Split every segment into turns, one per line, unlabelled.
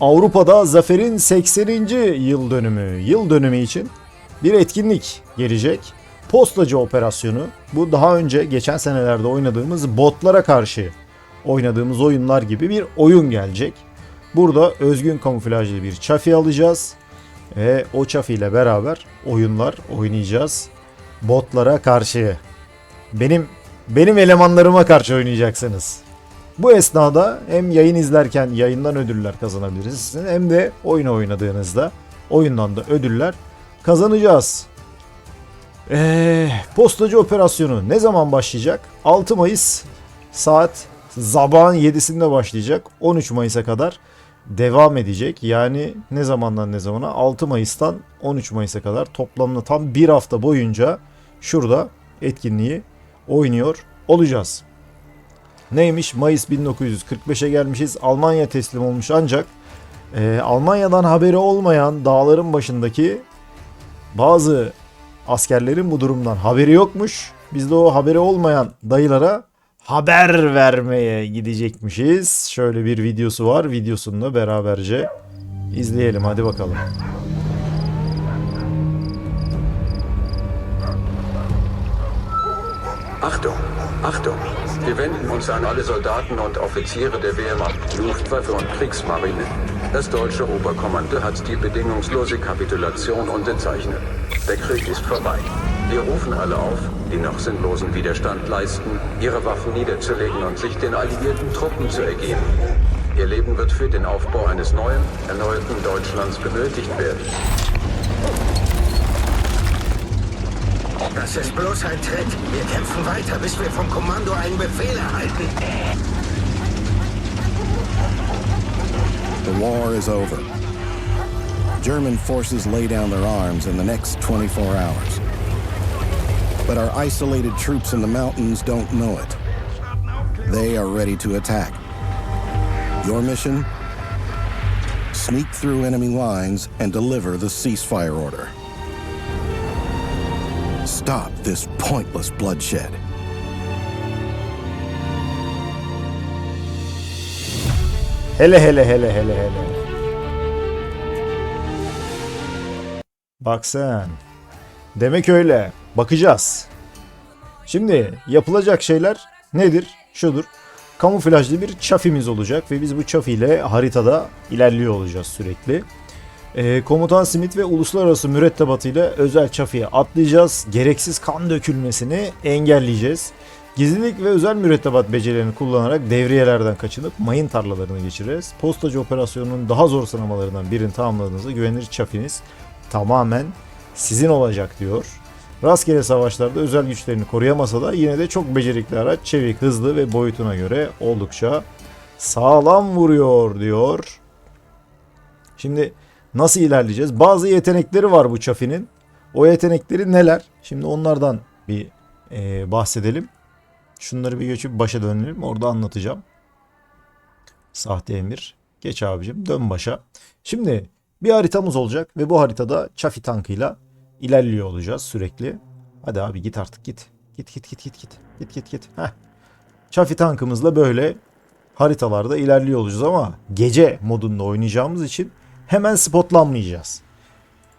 Avrupa'da zaferin 80. yıl dönümü, yıl dönümü için bir etkinlik gelecek. Postacı operasyonu. Bu daha önce geçen senelerde oynadığımız botlara karşı oynadığımız oyunlar gibi bir oyun gelecek. Burada özgün kamuflajlı bir çafi alacağız. Ve o çafi ile beraber oyunlar oynayacağız. Botlara karşı. Benim benim elemanlarıma karşı oynayacaksınız. Bu esnada hem yayın izlerken yayından ödüller kazanabilirsiniz hem de oyun oynadığınızda oyundan da ödüller kazanacağız. Ee, postacı operasyonu ne zaman başlayacak? 6 Mayıs saat sabahın 7'sinde başlayacak. 13 Mayıs'a kadar devam edecek. Yani ne zamandan ne zamana? 6 Mayıs'tan 13 Mayıs'a kadar toplamda tam bir hafta boyunca şurada etkinliği oynuyor olacağız. Neymiş? Mayıs 1945'e gelmişiz. Almanya teslim olmuş ancak e, Almanya'dan haberi olmayan dağların başındaki bazı askerlerin bu durumdan haberi yokmuş. Biz de o haberi olmayan dayılara haber vermeye gidecekmişiz. Şöyle bir videosu var. Videosunu da beraberce izleyelim. Hadi bakalım.
Achtung, Achtung! Wir wenden uns an alle Soldaten und Offiziere der Wehrmacht, Luftwaffe und Kriegsmarine. Das deutsche Oberkommando hat die bedingungslose Kapitulation unterzeichnet. Der Krieg ist vorbei. Wir rufen alle auf, die noch sinnlosen Widerstand leisten, ihre Waffen niederzulegen und sich den alliierten Truppen zu ergeben. Ihr Leben wird für den Aufbau eines neuen, erneuerten Deutschlands benötigt werden.
Das ist bloß ein Tritt. Wir kämpfen weiter, bis wir vom Kommando einen Befehl erhalten.
The war is over. German forces lay down their arms in the next 24 hours. But our isolated troops in the mountains don't know it. They are ready to attack. Your mission? Sneak through enemy lines and deliver the ceasefire order. Stop this pointless bloodshed.
Hele hele hele hele hele. Bak sen. Demek öyle. Bakacağız. Şimdi yapılacak şeyler nedir? Şudur. Kamuflajlı bir çafimiz olacak ve biz bu çafi ile haritada ilerliyor olacağız sürekli. Ee, Komutan Smith ve uluslararası mürettebatı ile özel çafiye atlayacağız. Gereksiz kan dökülmesini engelleyeceğiz. Gizlilik ve özel mürettebat becerilerini kullanarak devriyelerden kaçınıp mayın tarlalarını geçireceğiz. Postacı operasyonunun daha zor sınamalarından birini tamamladığınızda güvenilir çafiniz tamamen sizin olacak diyor. Rastgele savaşlarda özel güçlerini koruyamasa da yine de çok becerikli araç, çevik, hızlı ve boyutuna göre oldukça sağlam vuruyor diyor. Şimdi nasıl ilerleyeceğiz? Bazı yetenekleri var bu Çafi'nin. O yetenekleri neler? Şimdi onlardan bir e, bahsedelim. Şunları bir geçip başa dönelim. Orada anlatacağım. Sahte emir. Geç abicim dön başa. Şimdi bir haritamız olacak ve bu haritada Çafi tankıyla ilerliyor olacağız sürekli. Hadi abi git artık git. Git git git git git. Git git git. Heh. Çafi tankımızla böyle haritalarda ilerliyor olacağız ama gece modunda oynayacağımız için hemen spotlanmayacağız.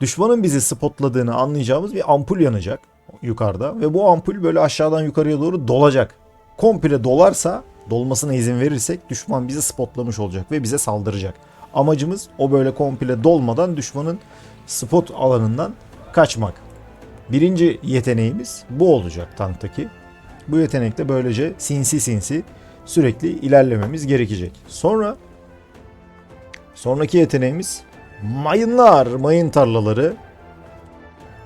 Düşmanın bizi spotladığını anlayacağımız bir ampul yanacak yukarıda ve bu ampul böyle aşağıdan yukarıya doğru dolacak. Komple dolarsa dolmasına izin verirsek düşman bizi spotlamış olacak ve bize saldıracak. Amacımız o böyle komple dolmadan düşmanın spot alanından kaçmak. Birinci yeteneğimiz bu olacak tanktaki. Bu yetenekle böylece sinsi sinsi sürekli ilerlememiz gerekecek. Sonra sonraki yeteneğimiz mayınlar, mayın tarlaları.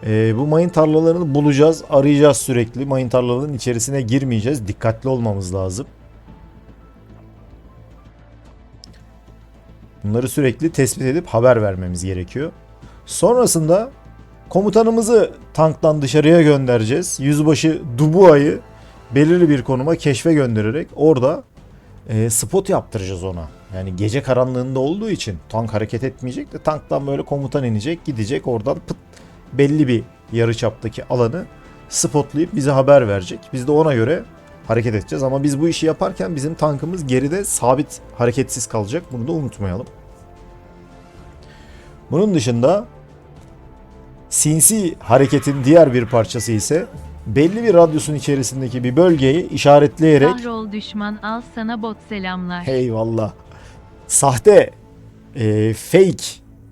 Ee, bu mayın tarlalarını bulacağız, arayacağız sürekli. Mayın tarlalarının içerisine girmeyeceğiz. Dikkatli olmamız lazım. Bunları sürekli tespit edip haber vermemiz gerekiyor. Sonrasında komutanımızı tanktan dışarıya göndereceğiz. Yüzbaşı Dubua'yı belirli bir konuma keşfe göndererek orada e, spot yaptıracağız ona. Yani gece karanlığında olduğu için tank hareket etmeyecek de tanktan böyle komutan inecek gidecek oradan pıt belli bir yarıçaptaki alanı spotlayıp bize haber verecek. Biz de ona göre hareket edeceğiz ama biz bu işi yaparken bizim tankımız geride sabit hareketsiz kalacak. Bunu da unutmayalım. Bunun dışında sinsi hareketin diğer bir parçası ise belli bir radyosun içerisindeki bir bölgeyi işaretleyerek
Kahrol düşman al sana bot selamlar.
Eyvallah. Sahte e, fake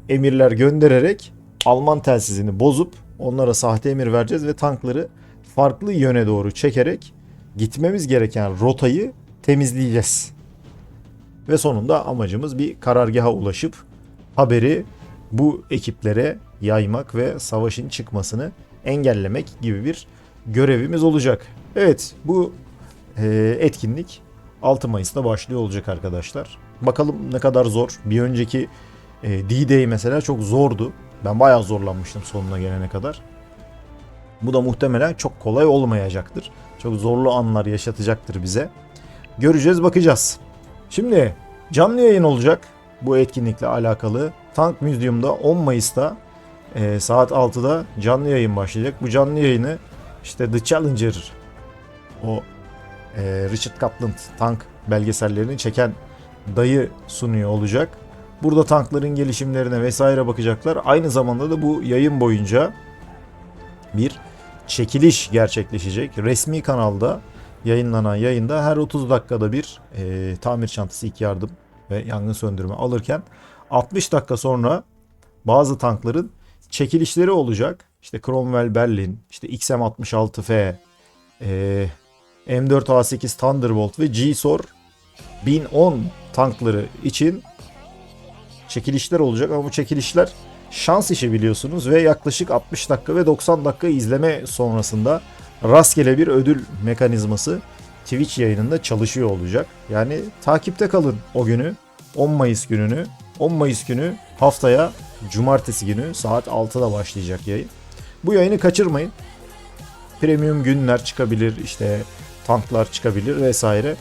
emirler göndererek Alman telsizini bozup onlara sahte emir vereceğiz ve tankları farklı yöne doğru çekerek gitmemiz gereken rotayı temizleyeceğiz. Ve sonunda amacımız bir karargaha ulaşıp haberi bu ekiplere yaymak ve savaşın çıkmasını engellemek gibi bir görevimiz olacak. Evet bu e, etkinlik 6 Mayıs'ta başlıyor olacak arkadaşlar. Bakalım ne kadar zor. Bir önceki e, D-Day mesela çok zordu. Ben bayağı zorlanmıştım sonuna gelene kadar. Bu da muhtemelen çok kolay olmayacaktır. Çok zorlu anlar yaşatacaktır bize. Göreceğiz bakacağız. Şimdi canlı yayın olacak bu etkinlikle alakalı. Tank Museum'da 10 Mayıs'ta e, saat 6'da canlı yayın başlayacak. Bu canlı yayını işte The Challenger o e, Richard Kaplan tank belgesellerini çeken dayı sunuyor olacak. Burada tankların gelişimlerine vesaire bakacaklar. Aynı zamanda da bu yayın boyunca bir çekiliş gerçekleşecek. Resmi kanalda yayınlanan yayında her 30 dakikada bir e, tamir çantası ilk yardım ve yangın söndürme alırken 60 dakika sonra bazı tankların çekilişleri olacak. İşte Cromwell Berlin, işte XM66F, e, M4A8 Thunderbolt ve GSOR 1010 tankları için çekilişler olacak ama bu çekilişler şans işi biliyorsunuz ve yaklaşık 60 dakika ve 90 dakika izleme sonrasında rastgele bir ödül mekanizması Twitch yayınında çalışıyor olacak. Yani takipte kalın o günü 10 Mayıs gününü 10 Mayıs günü haftaya cumartesi günü saat 6'da başlayacak yayın. Bu yayını kaçırmayın. Premium günler çıkabilir işte tanklar çıkabilir vesaire.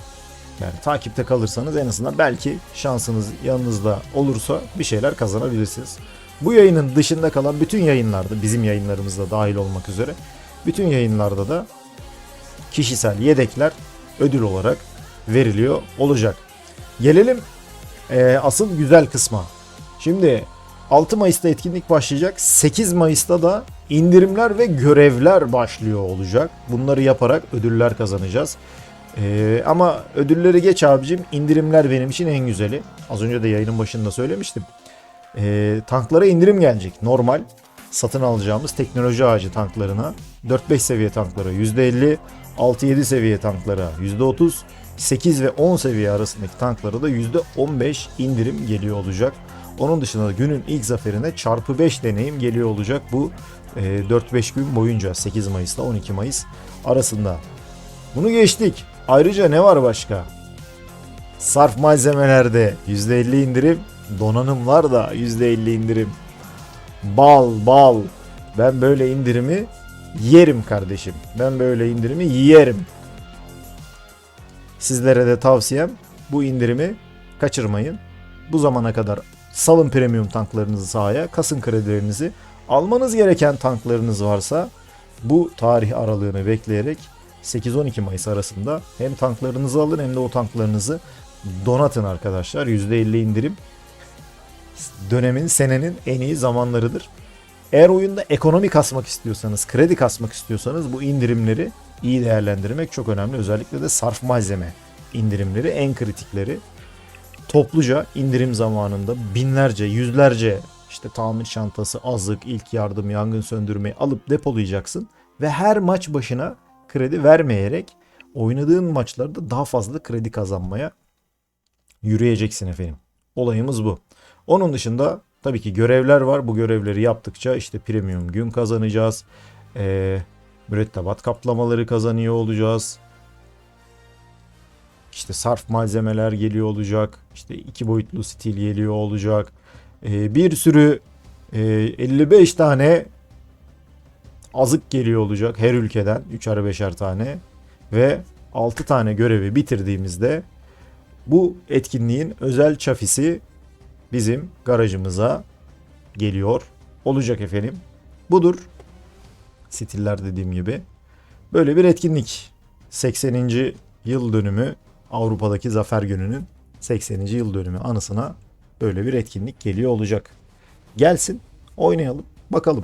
Yani takipte kalırsanız en azından belki şansınız yanınızda olursa bir şeyler kazanabilirsiniz. Bu yayının dışında kalan bütün yayınlarda bizim yayınlarımızda dahil olmak üzere bütün yayınlarda da kişisel yedekler ödül olarak veriliyor olacak. Gelelim eee, asıl güzel kısma. Şimdi 6 Mayıs'ta etkinlik başlayacak. 8 Mayıs'ta da indirimler ve görevler başlıyor olacak. Bunları yaparak ödüller kazanacağız. Ee, ama ödülleri geç abicim. indirimler benim için en güzeli. Az önce de yayının başında söylemiştim. Ee, tanklara indirim gelecek. Normal satın alacağımız teknoloji ağacı tanklarına 4-5 seviye tanklara %50, 6-7 seviye tanklara %30, 8 ve 10 seviye arasındaki tanklara da %15 indirim geliyor olacak. Onun dışında da günün ilk zaferine çarpı 5 deneyim geliyor olacak bu e, 4-5 gün boyunca 8 Mayıs'ta 12 Mayıs arasında. Bunu geçtik. Ayrıca ne var başka? Sarf malzemelerde %50 indirim, donanımlar da %50 indirim. Bal bal. Ben böyle indirimi yerim kardeşim. Ben böyle indirimi yerim. Sizlere de tavsiyem bu indirimi kaçırmayın. Bu zamana kadar salın premium tanklarınızı sahaya, kasın kredilerinizi. Almanız gereken tanklarınız varsa bu tarih aralığını bekleyerek 8-12 Mayıs arasında hem tanklarınızı alın hem de o tanklarınızı donatın arkadaşlar. %50 indirim dönemin, senenin en iyi zamanlarıdır. Eğer oyunda ekonomi kasmak istiyorsanız, kredi kasmak istiyorsanız bu indirimleri iyi değerlendirmek çok önemli. Özellikle de sarf malzeme indirimleri en kritikleri. Topluca indirim zamanında binlerce, yüzlerce işte tamir çantası, azık, ilk yardım, yangın söndürmeyi alıp depolayacaksın ve her maç başına kredi vermeyerek oynadığın maçlarda daha fazla kredi kazanmaya yürüyeceksin efendim. Olayımız bu. Onun dışında tabii ki görevler var. Bu görevleri yaptıkça işte premium gün kazanacağız. Ee, mürettebat kaplamaları kazanıyor olacağız. İşte sarf malzemeler geliyor olacak. İşte iki boyutlu stil geliyor olacak. Ee, bir sürü e, 55 tane azık geliyor olacak her ülkeden. 3'er 5'er tane. Ve 6 tane görevi bitirdiğimizde bu etkinliğin özel çafisi bizim garajımıza geliyor olacak efendim. Budur. Stiller dediğim gibi. Böyle bir etkinlik. 80. yıl dönümü Avrupa'daki Zafer Günü'nün 80. yıl dönümü anısına böyle bir etkinlik geliyor olacak. Gelsin, oynayalım, bakalım.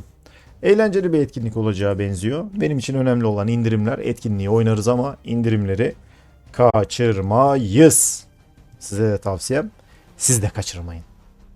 Eğlenceli bir etkinlik olacağı benziyor. Benim için önemli olan indirimler. Etkinliği oynarız ama indirimleri kaçırmayız. Size de tavsiyem siz de kaçırmayın.